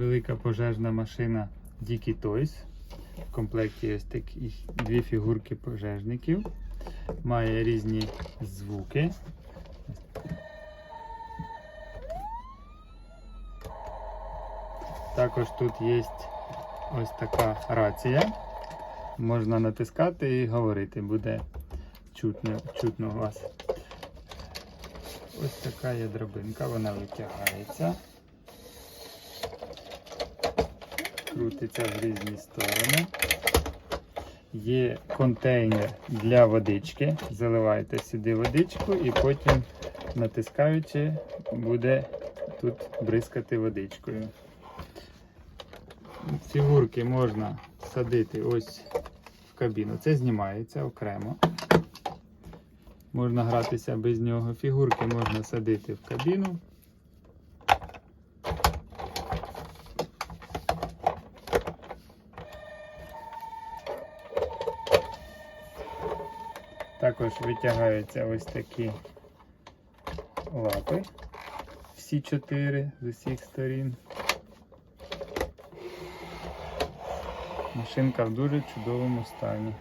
велика пожежна машина Dicky Toys. В комплекті ось такі дві фігурки пожежників. Має різні звуки. Також тут є ось така рація. Можна натискати і говорити, буде чутно, чутно вас. Ось така є драбинка, вона витягається. Крутиться в різні сторони. Є контейнер для водички. Заливаєте сюди водичку і потім натискаючи буде тут бризкати водичкою. Фігурки можна садити ось в кабіну. Це знімається окремо. Можна гратися без нього. Фігурки можна садити в кабіну. Також витягаються ось такі лапи. Всі чотири з усіх сторін. Машинка в дуже чудовому стані.